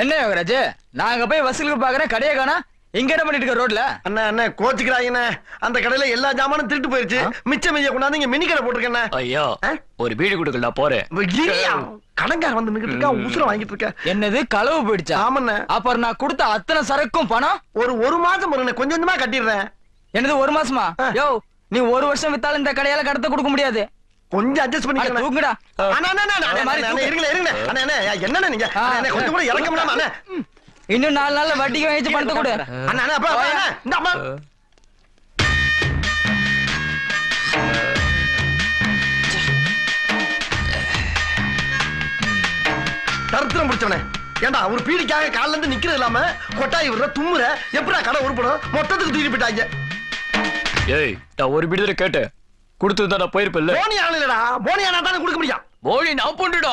என்ன யோகராஜ்? நான் அங்க போய் வசூலுக்கு பாக்குறேன் கடையை காணா. இங்க என்ன பண்ணிட்டு இருக்க ரோட்ல? அண்ணா அண்ணா கோச்சுக்கிறாங்கண்ணே அந்த கடையில எல்லா ஜாமானும் திருட்டு போயிருச்சு. மிச்சம் மீதிய கொண்டாந்து இங்க மினி கடை போட்டிருக்கேண்ணே. ஐயோ? ஒரு பீடி கொடுக்கல போறேன். கடங்கார வந்து நின்னுட்டு இருக்கா உசுர வாங்கிட்டு இருக்க. என்னது களவு போயிடுச்சா? ஆமாண்ணே. அப்புறம் நான் கொடுத்த அத்தனை சரக்கும் பணம்? ஒரு ஒரு மாசம் வருண்ணே கொஞ்சம் கொஞ்சமா கட்டிடுறேன். என்னது ஒரு மாசமா. யோ நீ ஒரு வருஷம் வித்தாலும் இந்த கடையால கடத்த கொடுக்க முடியாது. கொஞ்சம் அட்ஜஸ்ட் அட, பண்ணிக்கிறேன் தூக்குடா அண்ணா அண்ணா அண்ணா, அண்ணா, மாதிரி அண்ணா, அண்ணா அண்ணா என்னண்ணே நீங்க. அண்ணா, கொஞ்சம் கூட இறக்க முடியாம அண்ணா. இன்னும் நாலு நாள்ல வட்டிக்கு வாங்கிச்சு பணத்தை கொடு. அண்ணா அண்ணா அப்பா அண்ணா இந்த அம்மா. தருத்திரம் பிடிச்சவனே. ஏண்டா ஒரு பீடிக்காக கால்ல இருந்து நிக்கிறது இல்லாம கொட்டாய் விடுற தும்முற எப்படா கடை உருப்படும்? மொத்தத்துக்கு தூக்கி போயிட்டாங்க. ஏய் நான் ஒரு பீடி தானே கேட்டேன். கொடுத்து நான் போயிருப்பேன்ல போனி ஆளுலடா போனி ஆனா தானே கொடுக்க முடியும். மோழி நான் பொண்டுடா